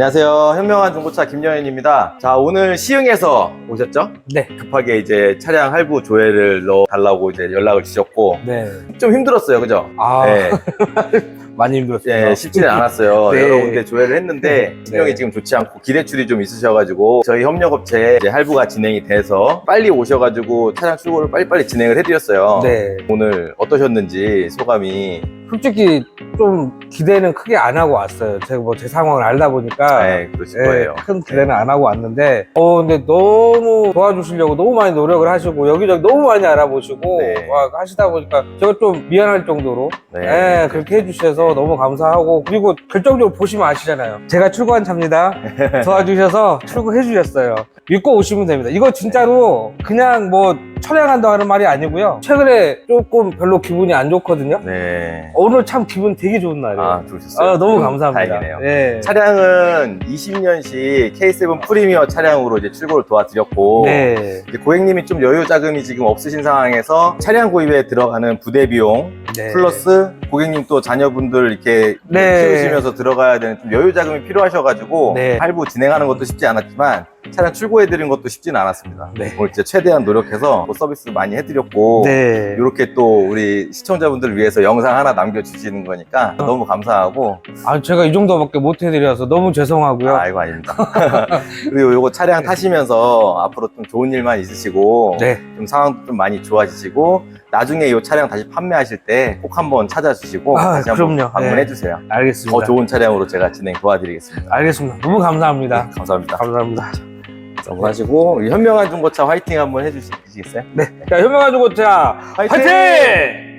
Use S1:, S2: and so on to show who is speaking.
S1: 안녕하세요. 현명한 중고차 김영현입니다. 자, 오늘 시흥에서 오셨죠?
S2: 네.
S1: 급하게 이제 차량 할부 조회를 넣어 달라고 이제 연락을 주셨고
S2: 네.
S1: 좀 힘들었어요. 그죠?
S2: 아,
S1: 네.
S2: 많이 힘들었어요.
S1: 예, 쉽지는 않았어요.
S2: 네.
S1: 여러 군데 조회를 했는데
S2: 네.
S1: 신경이 지금 좋지 않고 기대출이 좀 있으셔가지고 저희 협력업체 이제 할부가 진행이 돼서 빨리 오셔가지고 차량 출고를 빨리빨리 진행을 해드렸어요.
S2: 네.
S1: 오늘 어떠셨는지 소감이
S2: 솔직히 좀 기대는 크게 안 하고 왔어요. 제가 뭐 제 상황을 알다 보니까.
S1: 네, 그러실
S2: 예,
S1: 거예요.
S2: 큰 기대는 안 하고 왔는데, 어, 근데 너무 도와주시려고 너무 많이 노력을 하시고, 여기저기 너무 많이 알아보시고,
S1: 네.
S2: 와, 하시다 보니까 제가 좀 미안할 정도로,
S1: 네.
S2: 예, 그렇게 해주셔서 너무 감사하고, 그리고 결정적으로 보시면 아시잖아요. 제가 출고한 차입니다. 도와주셔서 출고해 주셨어요. 믿고 오시면 됩니다. 이거 진짜로 그냥 뭐 철량한다 하는 말이 아니고요. 최근에 조금 별로 기분이 안 좋거든요.
S1: 네.
S2: 오늘 참 기분 되게 좋은 날이에요.
S1: 아, 좋으셨어요?
S2: 아, 너무
S1: 음,
S2: 감사합니다.
S1: 다행이네요.
S2: 예.
S1: 차량은 20년식 K7 프리미어 차량으로 이제 출고를 도와드렸고
S2: 네.
S1: 고객님이 좀 여유 자금이 지금 없으신 상황에서 차량 구입에 들어가는 부대 비용
S2: 네.
S1: 플러스 고객님 또 자녀분들 이렇게
S2: 네.
S1: 키우시면서 들어가야 되는 좀 여유 자금이 필요하셔가지고
S2: 네.
S1: 할부 진행하는 것도 쉽지 않았지만 차량 출고해드린 것도 쉽지는 않았습니다.
S2: 네.
S1: 오늘 진짜 최대한 노력해서 또 서비스 많이 해드렸고
S2: 네.
S1: 이렇게 또 우리 시청자분들을 위해서 영상 하나 남겨주시는 거니까 너무 감사하고
S2: 아, 제가 이 정도밖에 못 해드려서 너무 죄송하고요.
S1: 아, 이거 아닙니다. 그리고 요거 차량 타시면서 앞으로 좀 좋은 일만 있으시고
S2: 네.
S1: 좀 상황도 좀 많이 좋아지시고 나중에 이 차량 다시 판매하실 때 꼭 한번 찾아주시고
S2: 아,
S1: 다시 한번
S2: 그럼요.
S1: 방문해
S2: 네.
S1: 주세요.
S2: 알겠습니다.
S1: 더 좋은 차량으로 제가 진행 도와드리겠습니다.
S2: 알겠습니다. 너무 감사합니다.
S1: 네, 감사합니다.
S2: 감사합니다.
S1: 하시고 우리 현명한 중고차 화이팅 한번 해주시겠어요?
S2: 네. 자, 현명한 중고차
S1: 화이팅!
S2: 화이팅!